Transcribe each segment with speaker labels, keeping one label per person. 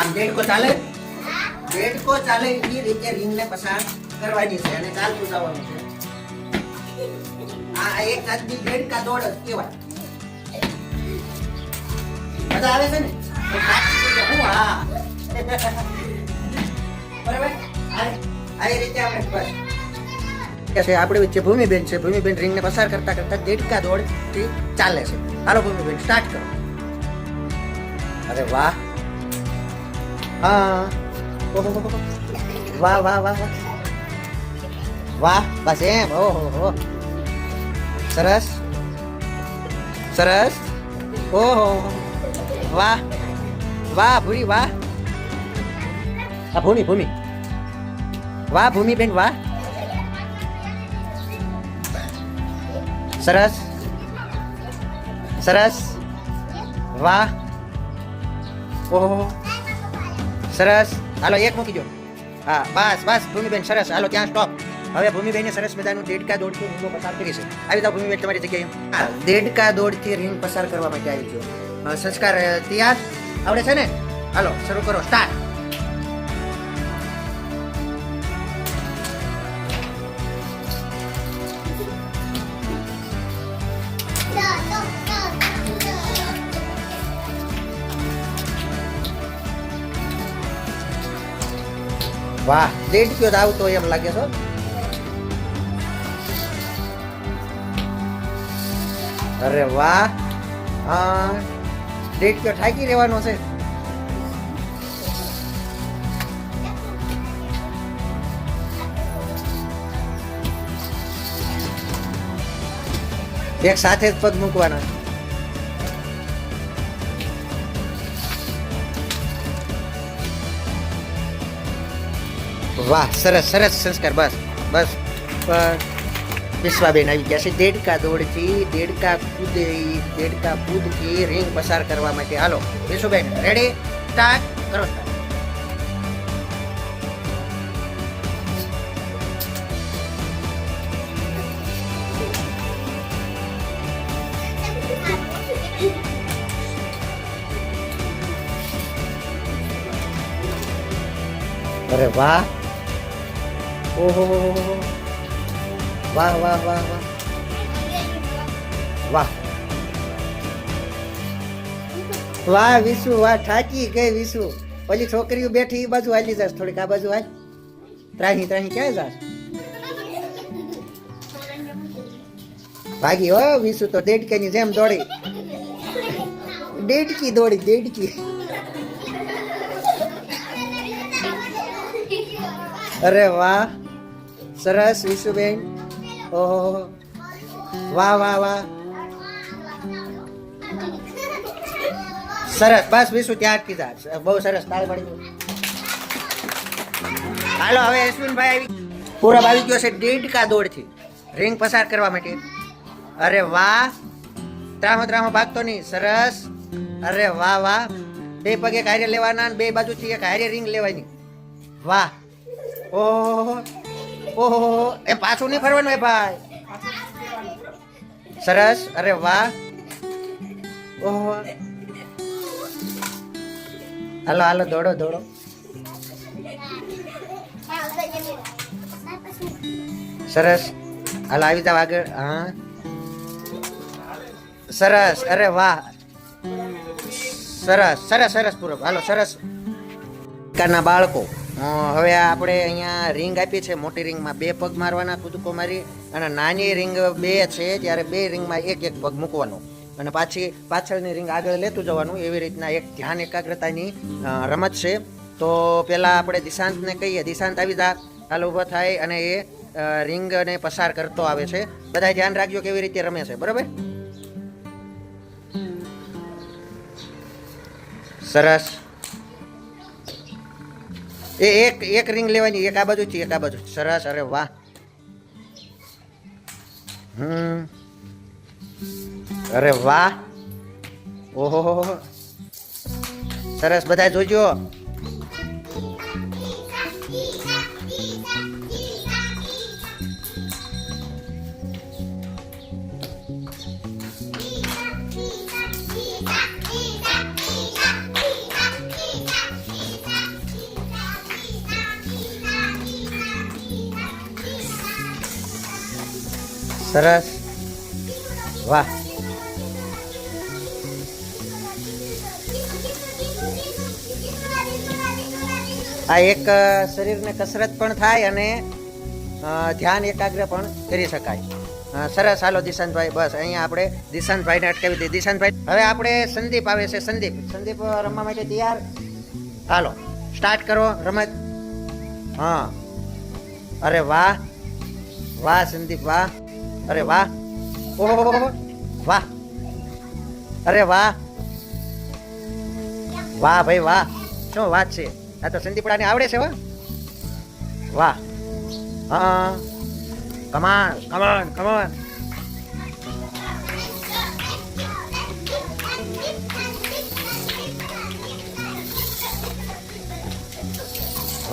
Speaker 1: આમ દેડકો ચાલે? દેડકો ચાલે એ રીતે રીંગને પસાર કરવાની છે અને ચાલતું જવાનું છે. આ એક જાતની દેડકા દોડ જ કહેવાય. મજા આવે છે ને? હું, હા. બરાબર? આ રીતે આપણે બસ. છે, આપણી વચ્ચે ભૂમિબેન છે. ભૂમિબેન રિંગને પસાર કરતા કરતા દેડકા દોડથી ચાલે છે. હાલો ભૂમિબેન સ્ટાર્ટ કરો. અરે વાહ. હા. વાહ વાહ વાહ વાહ. બસ એમ. ઓહો સરસ. સરસ. ઓહો વાહ. વાહ, ભૂરી, વાહ. આ ભૂમિ ભૂમિ. વાહ, ભૂમિ બેન, વાહ. સરસ. સરસ. વાહ. ઓહો સરસ. હાલો, એક મૂકી દો. હા, બસ બસ, ભૂમિબેન, સરસ. હાલો, ત્યાં સ્ટોપ હવે ભૂમિબેને સરસ મજાનું દેડકા દોડથી રીંગો પસાર કરી છે. આવી જાઓ ભૂમિબેન, તમારી જગ્યાએ. હા, દેડકા દોડથી રીંગ પસાર કરવા માટે આવી ગયો. સંસ્કાર તૈયાર? આવડે છે ને? હાલો, શરૂ કરો. સ્ટાર્ટ વાહ, લેટ કયો આવતો એમ લાગે છો અરે વાહ, હા દેડક્યો ઠાકી રહેવાનો છે. એક સાથે જ પગ મૂકવાના. વાહ સરસ સરસ સંસ્કાર બસ બસ બસ વિશ્વાબેન આવી ગયા છે દેડકા દોડથી દેડકા કૂદે દેડકા કૂદથી રિંગ પસાર કરવા માટે હાલો વિશુબેન રેડી સ્ટાર્ટ કરો start. અરે વાહ ઓહો વાહ વાહ વાહ વાહ. વાહ. વાહ, વિશુ, વાહ ઠાકી ગઈ, વિશુ. ઓલી છોકરીઓ બેઠી એ બાજુ હાલી જાશ થોડીક, આ બાજુ હાલ. ત્રાહી ત્રાહી, ક્યાં જાશ? ભાગી, હો, વિશુ, તો દેડકાની જેમ દોડી. દેડકી દોડી, દેડકી. અરે વાહ. સરસ, વિશુબેન. ઓહો વાહ વાહ વાહ. સરસ, બસ વિશુ ત્યાં કીધા. બહુ સરસ, તાળ પડી હાલો, હવે અશ્વિનભાઈ આવી પૂરબ આવી ગયો છે દેડકા દોડથી. રિંગ પસાર કરવા માટે. અરે વાહ. ત્રાહો ત્રાહો ભાગતો નહીં સરસ. અરે વાહ વાહ. બે પગે કાર્ય લેવાના બે બાજુથી એક હારે રિંગ લેવાની. વાહ. ઓહો. ઓહો એ પાછું નહીં ફરવાનું એ ભાઈ. સરસ. અરે વાહ. ઓહો. હાલો હાલો, દોડો દોડો. સરસ. હાલો, આવી જાવ આગળ. હા. સરસ. અરે વાહ. સરસ સરસ સરસ પૂરબ હાલો, સરસ. પ્રકારના બાળકો. હવે આપણે અહીંયા રિંગ આપી છે, મોટી રિંગમાં બે પગ મારવાના કૂદકો મારી અને નાની રિંગ બે છે, ત્યારે બે રિંગમાં એક એક પગ મૂકવાનો. અને પાછી પાછળની રિંગ આગળ લેતું જવાનું, એવી રીતના એક ધ્યાન એકાગ્રતાની રમત છે. તો પહેલાં આપણે દિશાંતને કહીએ. દિશાંત આવી જા. હાલ ઊભો થાય અને એ રિંગને પસાર કરતો આવે છે. બધા ધ્યાન રાખજો કેવી રીતે રમે છે, બરાબર? સરસ. એ એક એક રિંગ લેવાની, એક આ બાજુ છે એક આ બાજુ સરસ, અરે વાહ. હમ. અરે વાહ. ઓહો સરસ બધા જોજો. સરસ. વાહ. આ એક શરીરને કસરત પણ થાય અને ધ્યાન એકાગ્ર પણ કરી શકાય. સરસ. હાલો, દિશાંતભાઈ, બસ. અહીંયા આપણે દિશાંતભાઈને અટકાવી દીધી. દિશાંતભાઈ, હવે આપણે સંદીપ આવે છે. સંદીપ સંદીપ રમવા માટે તૈયાર? હાલો, સ્ટાર્ટ કરો. રમત. હા. અરે વાહ. વાહ, સંદીપ, વાહ. અરે વાહ. ઓહો વાહ. અરે વાહ. વાહ ભાઈ વાહ. શું વાત છે? આ તો સંદીપડાને આવડે છે વાહ વાહ. હા. કમાન કમાન કમાન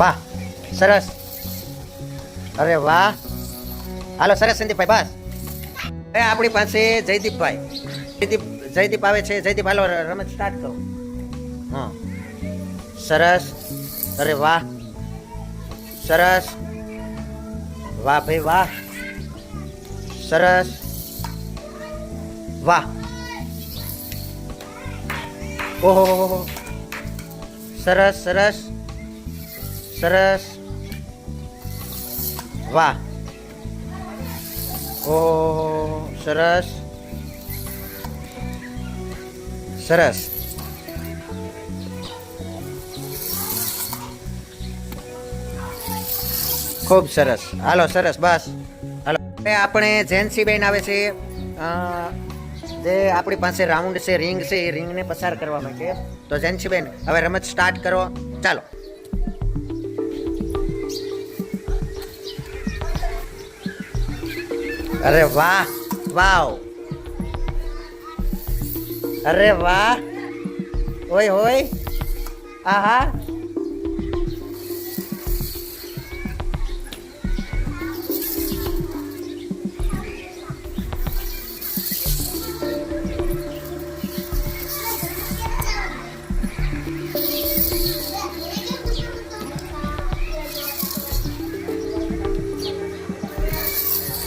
Speaker 1: વાહ. સરસ. અરે વાહ. હાલો, સરસ સંદીપભાઈ, બસ. એ, આપણી પાસે જયદીપભાઈ. જયદીપ જયદીપ આવે છે. જયદીપ, હાલો રમત સ્ટાર્ટ કરો. હા. સરસ. અરે વાહ. સરસ. વાહ, ભાઈ, વાહ. સરસ. વાહ. ઓહો સરસ સરસ. સરસ. વાહ. ઓ સરસ સરસ ખૂબ સરસ. હાલો, સરસ, બસ. હાલો. હવે આપણે જેન્સીબેન આવે છે. જે આપણી પાસે રાઉન્ડ છે, રિંગ છે, એ રિંગને પસાર કરવા માટે. તો જેન્સીબેન, હવે રમત સ્ટાર્ટ કરો. ચાલો. અરે વાહ વાવ અરે વાહ ઓય હોય આહા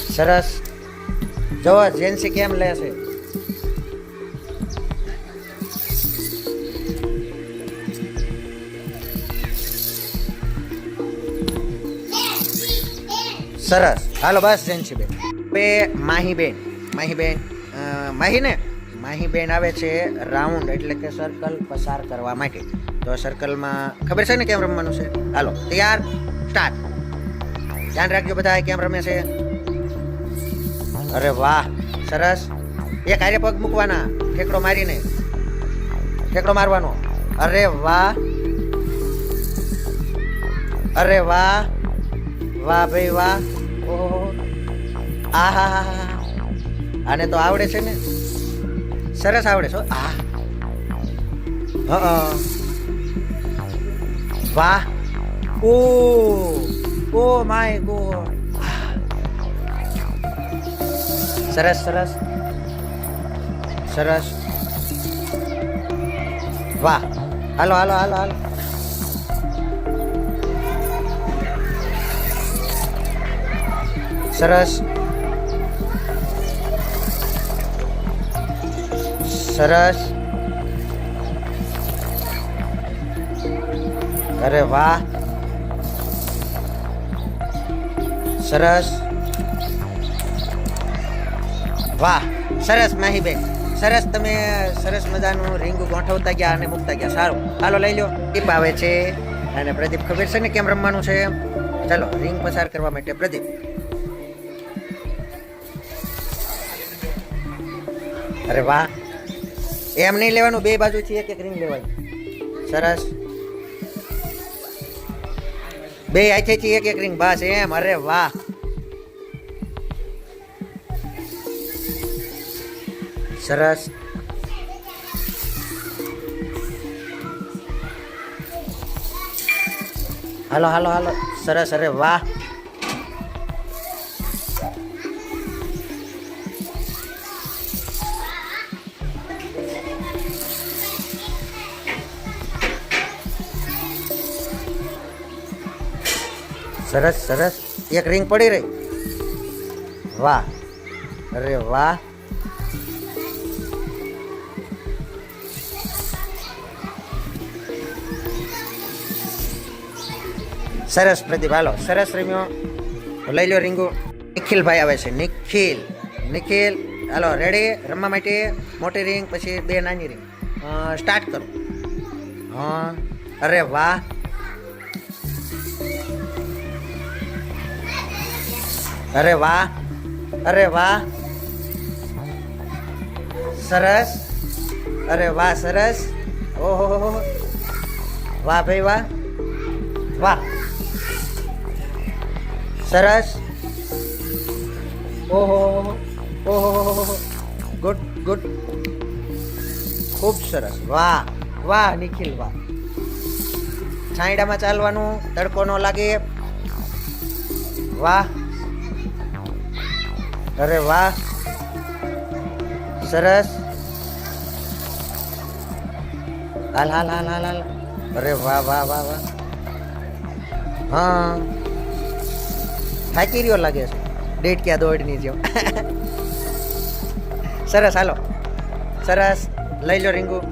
Speaker 1: સરસ જો જેન્સી કેમ લે છે? સરસ. હાલો, બસ જેન્સી બેન. બે માહી બેન માહી બેન માહી ને? માહીબેન આવે છે રાઉન્ડ, એટલે કે સર્કલ પસાર કરવા માટે. તો સર્કલમાં ખબર છે ને કેમ રમવાનું છે? હાલો, તૈયાર? સ્ટાર્ટ ધ્યાન રાખજો બધા, કેમ રમે છે? અરે વાહ, સરસ. એક હારે પગ મૂકવાના, ઠેકડો મારીને. ઠેકડો મારવાનો. અરે વાહ. અરે વાહ. વાહ ભાઈ વાહ. ઓહો. આહા આને તો આવડે છે ને? સરસ આવડે છે હો. આ હા વાહ. Oh oh my god. સરસ સરસ. સરસ. વાહ. હાલો હાલો હાલો હાલો. સરસ. સરસ. અરે વાહ. સરસ. વાહ, સરસ માહીબેન સરસ તમે, સરસ મજાનું રીંગ ગોઠવતા ગયા અને મૂકતા ગયા. સારું. હાલો, લઈ લો દીપ આવે છે. અને પ્રદીપ ખબર છે ને કેમ રમવાનું છે? ચાલો, રીંગ પસાર કરવા માટે પ્રદીપ. અરે વાહ. એમ નહીં લેવાનું, બે બાજુથી એક એક રીંગ લેવાની. સરસ. બે હાથેથી એક એક રીંગ. બસ એમ. અરે વાહ. સરસ. હાલો હાલો હાલો. સરસ, અરે વાહ. સરસ સરસ. એક રિંગ પડી રહી. વાહ. અરે વાહ. સરસ પ્રદીપ. હાલો, સરસ રમ્યો. લઈ લો રીંગુ. નિખિલભાઈ આવે છે. નિખિલ નિખિલ. હાલો રેડી રમવા માટે મોટી રિંગ પછી બે નાની રિંગ સ્ટાર્ટ કરો. હા અરે વાહ. અરે વાહ. અરે વાહ. સરસ. અરે વાહ, સરસ. ઓહો વાહ ભાઈ, વાહ. વાહ. સરસ. ઓહો ઓહો ગુડ ગુડ. ખૂબ સરસ. વાહ વાહ, નિખિલ, વાહ. છાંયડામાં ચાલવાનું, તડકો ન લાગે. વાહ. અરે વાહ. સરસ. હાલ હાલ હાલ હાલ હાલ. અરે વાહ વાહ વાહ વાહ. હા. થાકી રહ્યો લાગે છે. ડેટ ક્યાં દોડની જેમ. સરસ હાલો. સરસ. લઈ લો રીંગુ.